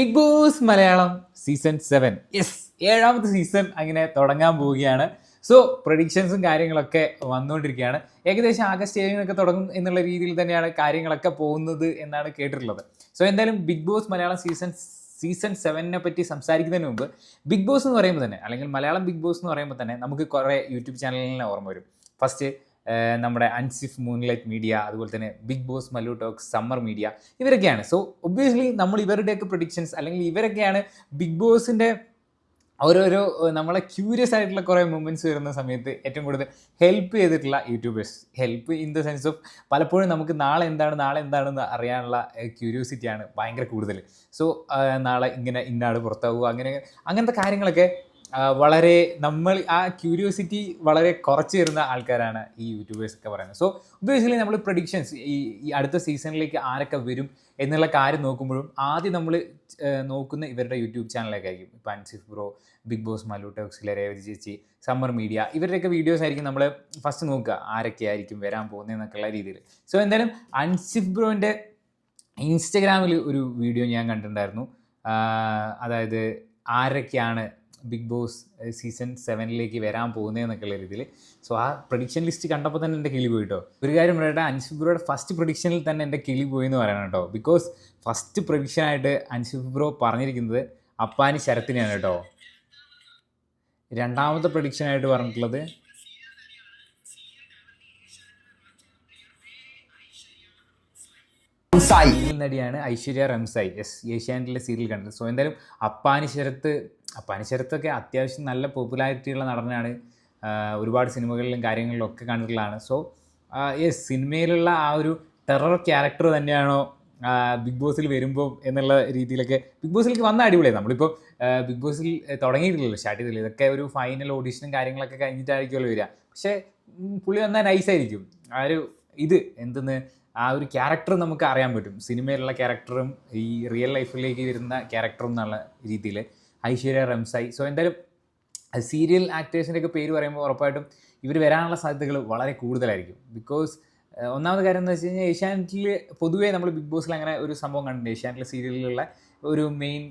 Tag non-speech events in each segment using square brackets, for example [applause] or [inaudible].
Big boss Malayalam season seven. Yes ഏഴാമത്തെ season അങ്ങനെ തുടങ്ങാൻ പോവുകയാണ്. സോ പ്രഡിക്ഷൻസും കാര്യങ്ങളൊക്കെ വന്നുകൊണ്ടിരിക്കുകയാണ്. ഏകദേശം ആഗസ്റ്റ് ഏഴിനൊക്കെ തുടങ്ങും എന്നുള്ള രീതിയിൽ തന്നെയാണ് കാര്യങ്ങളൊക്കെ പോകുന്നത് എന്നാണ് കേട്ടിട്ടുള്ളത്. സോ എന്തായാലും big boss Malayalam season season സെവനിനെ പറ്റി സംസാരിക്കുന്നതിന് മുമ്പ് ബിഗ് ബോസ് എന്ന് പറയുമ്പോൾ തന്നെ അല്ലെങ്കിൽ മലയാളം ബിഗ് ബോസ് എന്ന് പറയുമ്പോൾ തന്നെ നമുക്ക് കുറേ യൂട്യൂബ് ചാനലിനെ ഓർമ്മ വരും. ഫസ്റ്റ് നമ്മുടെ അൻസിഫ് മൂൺലൈറ്റ് മീഡിയ അതുപോലെ തന്നെ big boss Mallu talks summer media ഇവരൊക്കെയാണ്. സോ ഒബ്വിയസ്ലി നമ്മൾ ഇവരുടെയൊക്കെ പ്രൊഡിക്ഷൻസ് അല്ലെങ്കിൽ ഇവരൊക്കെയാണ് ബിഗ് ബോസിന്റെ ഓരോരോ നമ്മളെ ക്യൂരിയസ് ആയിട്ടുള്ള കുറേ മൂമെന്റ്സ് വരുന്ന സമയത്ത് ഏറ്റവും കൂടുതൽ ഹെൽപ്പ് ചെയ്തിട്ടുള്ള YouTubers help in the sense of പലപ്പോഴും നമുക്ക് നാളെ എന്താണ് നാളെ എന്താണെന്ന് അറിയാനുള്ള ക്യൂരിയോസിറ്റിയാണ് ഭയങ്കര കൂടുതൽ. സോ നാളെ ഇങ്ങനെ ഇന്നാൾ പുറത്താവുക അങ്ങനെ അങ്ങനത്തെ കാര്യങ്ങളൊക്കെ വളരെ നമ്മൾ ആ ക്യൂരിയോസിറ്റി വളരെ കുറച്ച് വരുന്ന ആൾക്കാരാണ് ഈ യൂട്യൂബേഴ്സ് ഒക്കെ പറയുന്നത്. സോ ഉദ്ദേശിച്ചില്ല നമ്മൾ പ്രഡിക്ഷൻസ് ഈ ഈ അടുത്ത സീസണിലേക്ക് ആരൊക്കെ വരും എന്നുള്ള കാര്യം നോക്കുമ്പോഴും ആദ്യം നമ്മൾ നോക്കുന്ന ഇവരുടെ യൂട്യൂബ് ചാനലൊക്കെ ആയിരിക്കും. ഇപ്പം Ansif bro big boss Mallu ടോക്സിലെ Revathi ചേച്ചി സമ്മർ മീഡിയ ഇവരുടെയൊക്കെ വീഡിയോസ് ആയിരിക്കും നമ്മൾ ഫസ്റ്റ് നോക്കുക ആരൊക്കെ ആയിരിക്കും വരാൻ പോകുന്നതെന്നൊക്കെയുള്ള രീതിയിൽ. സോ എന്തായാലും അൻസിഫ് ബ്രോന്റെ ഇൻസ്റ്റഗ്രാമിൽ ഒരു വീഡിയോ ഞാൻ കണ്ടിട്ടുണ്ടായിരുന്നു. അതായത് ആരൊക്കെയാണ് ബിഗ് ബോസ് സീസൺ സെവനിലേക്ക് വരാൻ പോകുന്നതെന്നൊക്കെയുള്ള രീതിയിൽ. സോ ആ പ്രൊഡിക്ഷൻ ലിസ്റ്റ് കണ്ടപ്പോൾ തന്നെ എന്റെ കിളി പോയിട്ടോ. ഒരു കാര്യം പറയട്ടെ അൻഷിബ്രോയുടെ ഫസ്റ്റ് പ്രൊഡിക്ഷനിൽ തന്നെ എന്റെ കിളി പോയി എന്ന് പറയണം കേട്ടോ. ബിക്കോസ് ഫസ്റ്റ് പ്രൊഡിക്ഷനായിട്ട് അൻഷിബ്രോ പറഞ്ഞിരിക്കുന്നത് അപ്പാനി ശരത്തിനെയാണ് കേട്ടോ. രണ്ടാമത്തെ പ്രൊഡിക്ഷനായിട്ട് പറഞ്ഞിട്ടുള്ളത് നടിയാണ് ഐശ്വര്യ റംസായി. എസ് ഏഷ്യാനെറ്റിലെ സീരിയൽ കണ്ടത്. സോ എന്തായാലും അപ്പാനി ശരത്ത് അപ്പാനി ശരത്തൊക്കെ അത്യാവശ്യം നല്ല പോപ്പുലാരിറ്റിയുള്ള നടനാണ്. ഒരുപാട് സിനിമകളിലും കാര്യങ്ങളിലും ഒക്കെ കണ്ടിട്ടുള്ളതാണ്. സോ യെസ് സിനിമയിലുള്ള ആ ഒരു ടെറർ ക്യാരക്ടർ തന്നെയാണോ ബിഗ് ബോസിൽ വരുമ്പോൾ എന്നുള്ള രീതിയിലൊക്കെ ബിഗ് ബോസിലേക്ക് വന്ന അടിപൊളിയാണ് നമ്മളിപ്പോൾ ബിഗ് ബോസിൽ തുടങ്ങിയിട്ടില്ലല്ലോ സ്റ്റാർട്ട് ചെയ്തില്ല ഇതൊക്കെ ഒരു ഫൈനൽ ഓഡീഷനും കാര്യങ്ങളൊക്കെ കഴിഞ്ഞിട്ടായിരിക്കുമല്ലോ വരിക. പക്ഷേ പുള്ളി വന്നാൽ നൈസായിരിക്കും ആ ഒരു ഇത് എന്തെന്ന് ആ ഒരു ക്യാരക്ടർ നമുക്ക് അറിയാൻ പറ്റും. സിനിമയിലുള്ള ക്യാരക്ടറും ഈ റിയൽ ലൈഫിലേക്ക് വരുന്ന ക്യാരക്ടറും എന്നുള്ള രീതിയിൽ ഐശ്വര്യ റംസായി സോ എന്തായാലും സീരിയൽ ആക്ടേഴ്സിന്റെ ഒക്കെ പേര് പറയുമ്പോൾ ഉറപ്പായിട്ടും ഇവർ വരാനുള്ള സാധ്യതകൾ വളരെ കൂടുതലായിരിക്കും. ബിക്കോസ് ഒന്നാമത് കാര്യം എന്ന് വെച്ച് കഴിഞ്ഞാൽ ഏഷ്യാനെറ്റിൽ പൊതുവേ നമ്മൾ ബിഗ് ബോസിൽ അങ്ങനെ ഒരു സംഭവം കണ്ടിട്ടുണ്ട്. ഏഷ്യാനെറ്റിലെ സീരിയലിലുള്ള ഒരു മെയിൻ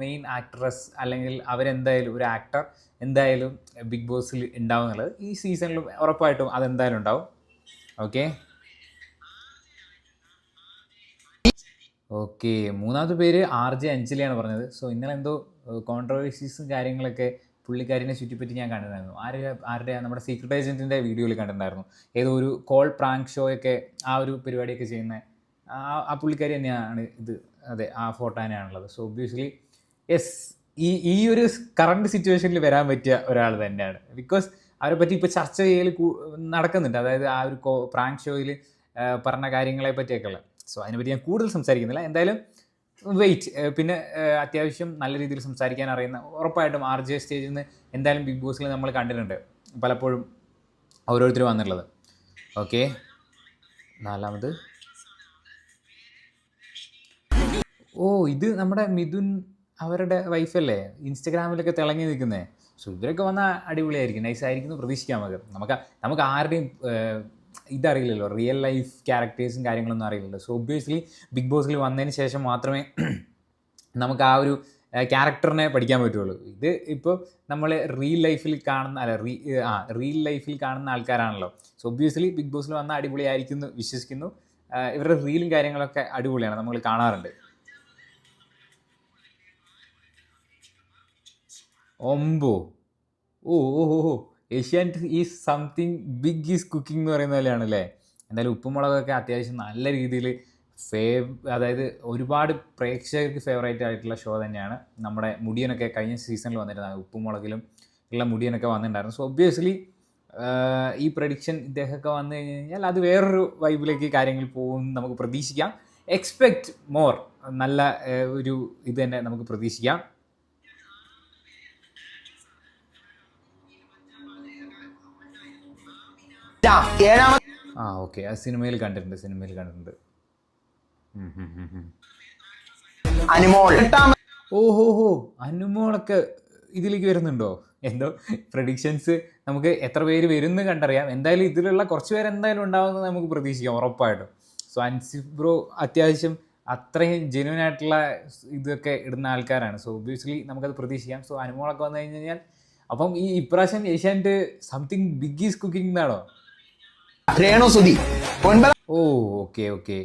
മെയിൻ ആക്ട്രസ് അല്ലെങ്കിൽ അവരെന്തായാലും ഒരു ആക്ടർ എന്തായാലും ബിഗ് ബോസിൽ ഉണ്ടാവും എന്നുള്ളത് ഈ സീസണിലും ഉറപ്പായിട്ടും അതെന്തായാലും ഉണ്ടാവും. Okay okay. മൂന്നാമത്തെ പേര് ആർ ജെ അഞ്ജലിയാണ് പറഞ്ഞത്. സോ ഇന്നലെ എന്തോ കോൺട്രവേഴ്സീസും കാര്യങ്ങളൊക്കെ പുള്ളിക്കാരിനെ ചുറ്റിപ്പറ്റി ഞാൻ കണ്ടിട്ടുണ്ടായിരുന്നു. ആരെ ആരുടെ നമ്മുടെ സീക്രട്ട് ഏജന്റിന്റെ വീഡിയോയിൽ കണ്ടിട്ടുണ്ടായിരുന്നു. ഏതോ ഒരു കോൾ പ്രാങ്ക് ഷോയൊക്കെ ആ ഒരു പരിപാടിയൊക്കെ ചെയ്യുന്ന ആ ആ പുള്ളിക്കാരി തന്നെയാണ് ഇത്. അതെ ആ ഫോട്ടോ തന്നെയാണുള്ളത്. സോ ഒബ്വിയസ്ലി യെസ് ഈ ഈ ഒരു കറണ്ട് സിറ്റുവേഷനിൽ വരാൻ പറ്റിയ ഒരാൾ തന്നെയാണ്. ബിക്കോസ് അവരെ പറ്റി ഇപ്പോൾ ചർച്ച ചെയ്യൽ നടക്കുന്നുണ്ട്. അതായത് ആ ഒരു പ്രാങ്ക് ഷോയിൽ പറഞ്ഞ കാര്യങ്ങളെ പറ്റിയൊക്കെയുള്ള സോ അതിനെപ്പറ്റി ഞാൻ കൂടുതൽ സംസാരിക്കുന്നില്ല. എന്തായാലും വെയിറ്റ് പിന്നെ അത്യാവശ്യം നല്ല രീതിയിൽ സംസാരിക്കാൻ അറിയുന്ന ഉറപ്പായിട്ടും ആർ ജെ സ്റ്റേജിൽ നിന്ന് എന്തായാലും ബിഗ് ബോസിൽ നമ്മൾ കണ്ടിട്ടുണ്ട്. പലപ്പോഴും ഓരോരുത്തർ വന്നിട്ടുള്ളത്. ഓക്കെ നാലാമത്. ഓ ഇത് നമ്മുടെ മിഥുൻ അവരുടെ വൈഫല്ലേ ഇൻസ്റ്റഗ്രാമിലൊക്കെ തിളങ്ങി നിൽക്കുന്നേ. സോ ഇവരൊക്കെ വന്നാൽ അടിപൊളിയായിരിക്കും. നൈസായിരിക്കും എന്ന് പ്രതീക്ഷിക്കാം നമുക്ക്. നമുക്ക് നമുക്ക് ആരുടെയും ഇതറിയില്ലല്ലോ. റിയൽ ലൈഫ് ക്യാരക്ടേഴ്സും കാര്യങ്ങളൊന്നും അറിയില്ലല്ലോ. സോ ഒബ്വിയസ്ലി ബിഗ് ബോസിൽ വന്നതിന് ശേഷം മാത്രമേ [clears throat] നമുക്ക് ആ ഒരു ക്യാരക്ടറിനെ പഠിക്കാൻ പറ്റുള്ളൂ. ഇത് ഇപ്പോൾ നമ്മൾ റിയൽ ലൈഫിൽ കാണുന്ന അല്ല റീ ആ റിയൽ ലൈഫിൽ കാണുന്ന ആൾക്കാരാണല്ലോ. സോ ഒബ്വിയസ്ലി ബിഗ് ബോസിൽ വന്ന അടിപൊളിയായിരിക്കും വിശ്വസിക്കുന്നു. ഇവരുടെ റീലും കാര്യങ്ങളൊക്കെ അടിപൊളിയാണ് നമ്മൾ കാണാറുണ്ട്. ഒമ്പോ? ഓ ഓ ഓ. Asianet is something big is cooking എന്ന് പറയുന്ന പോലെയാണ് അല്ലേ എന്തായാലും ഉപ്പുമുളകൊക്കെ അത്യാവശ്യം നല്ല രീതിയിൽ ഫേവ് അതായത് ഒരുപാട് പ്രേക്ഷകർക്ക് ഫേവറേറ്റ് ആയിട്ടുള്ള ഷോ തന്നെയാണ്. നമ്മുടെ മുടിയനൊക്കെ കഴിഞ്ഞ സീസണിൽ വന്നിരുന്നത്. ഉപ്പുമുളകിലും ഉള്ള മുടിയനൊക്കെ വന്നിട്ടുണ്ടായിരുന്നു. സോ ഒബ്വിയസ്ലി ഈ പ്രഡിക്ഷൻ ഇദ്ദേഹമൊക്കെ വന്നു കഴിഞ്ഞ് കഴിഞ്ഞാൽ അത് വേറൊരു വൈബിലേക്ക് കാര്യങ്ങൾ പോകും നമുക്ക് പ്രതീക്ഷിക്കാം. എക്സ്പെക്റ്റ് മോർ നല്ല ഒരു ഇത് തന്നെ നമുക്ക് പ്രതീക്ഷിക്കാം. ഏഴാമത്തെ ആ ഓക്കെ. ആ സിനിമയിൽ കണ്ടിട്ടുണ്ട് സിനിമയിൽ കണ്ടിട്ടുണ്ട്. ഓഹോ. അനുമോൾ. എട്ടാമത്തെ ഹോ അനുമോളൊക്കെ ഇതിലേക്ക് വരുന്നുണ്ടോ? എന്തോ പ്രഡിക്ഷൻസ് നമുക്ക് എത്ര പേര് വരുന്നു കണ്ടറിയാം. എന്തായാലും ഇതിലുള്ള കുറച്ച് പേര് എന്തായാലും ഉണ്ടാവുമെന്ന് നമുക്ക് പ്രതീക്ഷിക്കാം ഉറപ്പായിട്ടും. സോ അൻസിഫ് ബ്രോ അത്യാവശ്യം അത്രയും ജെന്യൂൻ ആയിട്ടുള്ള ഇതൊക്കെ ഇടുന്ന ആൾക്കാരാണ്. സോ ഒബ്വിയസ്ലി നമുക്കത് പ്രതീക്ഷിക്കാം. സോ അനുമോളൊക്കെ വന്നു കഴിഞ്ഞ് കഴിഞ്ഞാൽ അപ്പം ഈ ഇപ്രാവശ്യം Asianet something big is cooking എന്നാണോ? രേണു സുധി. ഒൻപത് ഓ ഓക്കെ ഓക്കെ.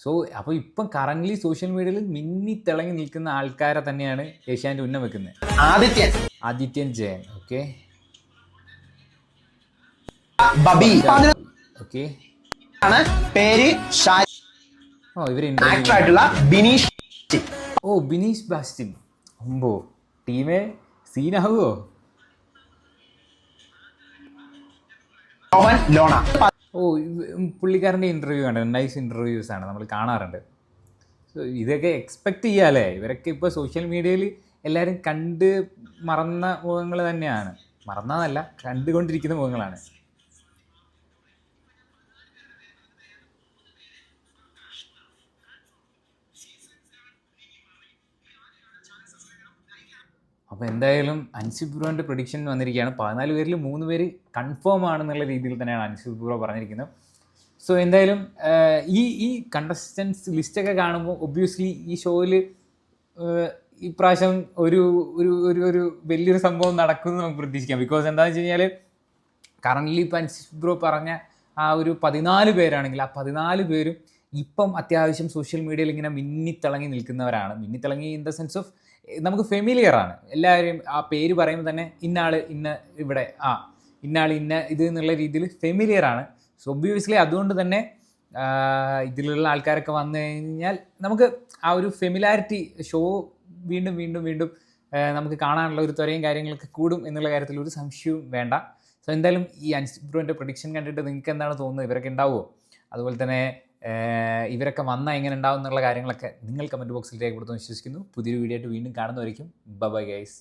സോ അപ്പോൾ ഇപ്പം കറന്റ് സോഷ്യൽ മീഡിയയിൽ മിന്നി തിളങ്ങി നിൽക്കുന്ന ആൾക്കാരെ തന്നെയാണ് ഏഷ്യാന്റെ ഉന്നം വെക്കുന്നത്. ആദിത്യൻ. ആദിത്യൻ ജയൻ ഓക്കെ. ബബി. ഓക്കെ. ആണ് പേര് ഓ ഇവർ ആക്ടർ ആയിട്ടുള്ള ബിനീഷ് ഓ ബിനീഷ് ബാസ്റ്റിൻ അമ്പോ ടീമേ സീനാവുമോ ലോണ. ഓ പുള്ളിക്കാരന്റെ ഇന്റർവ്യൂ ആണ് നൈസ് ഇന്റർവ്യൂസ് ആണ്. നമ്മൾ കാണാറുണ്ട്. സോ ഇതൊക്കെ എക്സ്പെക്റ്റ് ചെയ്യാല്ലേ? ഇവരൊക്കെ ഇപ്പോൾ സോഷ്യൽ മീഡിയയിൽ എല്ലാവരും കണ്ട് മറന്ന മുഖങ്ങൾ തന്നെയാണ്. മറന്നതല്ല കണ്ടുകൊണ്ടിരിക്കുന്ന മുഖങ്ങളാണ്. അപ്പോൾ എന്തായാലും അൻസിബ് ബ്രോന്റെ പ്രൊഡിക്ഷൻ വന്നിരിക്കുകയാണ്. പതിനാല് പേരിൽ മൂന്ന് പേര് കൺഫേം ആണെന്നുള്ള രീതിയിൽ തന്നെയാണ് അൻസിബ് ബ്രോ പറഞ്ഞിരിക്കുന്നത്. സോ എന്തായാലും ഈ ഈ കണ്ടസ്റ്റൻസ് ലിസ്റ്റൊക്കെ കാണുമ്പോൾ ഒബ്വിയസ്ലി ഈ ഷോയിൽ ഇപ്രാവശ്യം ഒരു ഒരു ഒരു ഒരു വലിയൊരു സംഭവം നടക്കുമെന്ന് നമുക്ക് പ്രതീക്ഷിക്കാം. ബിക്കോസ് എന്താണെന്ന് വെച്ച് കഴിഞ്ഞാൽ കറന്റ്ലി ഇപ്പം അൻസിഫ് ബ്രോ പറഞ്ഞ ആ ഒരു പതിനാല് പേരാണെങ്കിൽ ആ പതിനാല് പേരും ഇപ്പം അത്യാവശ്യം സോഷ്യൽ മീഡിയയിൽ ഇങ്ങനെ മിന്നിത്തിളങ്ങി നിൽക്കുന്നവരാണ്. മിന്നിത്തിളങ്ങി ഇൻ ദ സെൻസ് ഓഫ് നമുക്ക് ഫെമിലിയർ ആണ്. എല്ലാവരും ആ പേര് പറയുമ്പോൾ തന്നെ ഇന്നാൾ ഇന്ന ഇവിടെ ആ ഇന്നാൾ ഇന്ന ഇത് എന്നുള്ള രീതിയിൽ ഫെമിലിയർ ആണ്. സോ ഒബ്വിയസ്ലി അതുകൊണ്ട് തന്നെ ഇതിലുള്ള ആൾക്കാരൊക്കെ വന്നു കഴിഞ്ഞാൽ നമുക്ക് ആ ഒരു ഫെമിലാരിറ്റി ഷോ വീണ്ടും വീണ്ടും വീണ്ടും നമുക്ക് കാണാനുള്ള ഒരു ത്വരയും കാര്യങ്ങളൊക്കെ കൂടും എന്നുള്ള കാര്യത്തിൽ ഒരു സംശയവും വേണ്ട. സോ എന്തായാലും ഈ അൻസിബ്രോന്റെ പ്രൊഡിക്ഷൻ കണ്ടിട്ട് നിങ്ങൾക്ക് എന്താണ് തോന്നുന്നത്? ഇവരൊക്കെ ഉണ്ടാവുമോ? അതുപോലെ തന്നെ ഇവരൊക്കെ വന്നാൽ എങ്ങനെ ഉണ്ടാവും എന്നുള്ള കാര്യങ്ങളൊക്കെ നിങ്ങൾ കമന്റ് ബോക്സിൽ രേഖപ്പെടുത്തുമെന്ന് വിശ്വസിക്കുന്നു. പുതിയൊരു വീഡിയോ ആയിട്ട് വീണ്ടും കാണുന്നതായിരിക്കും ബൈ ഗൈസ്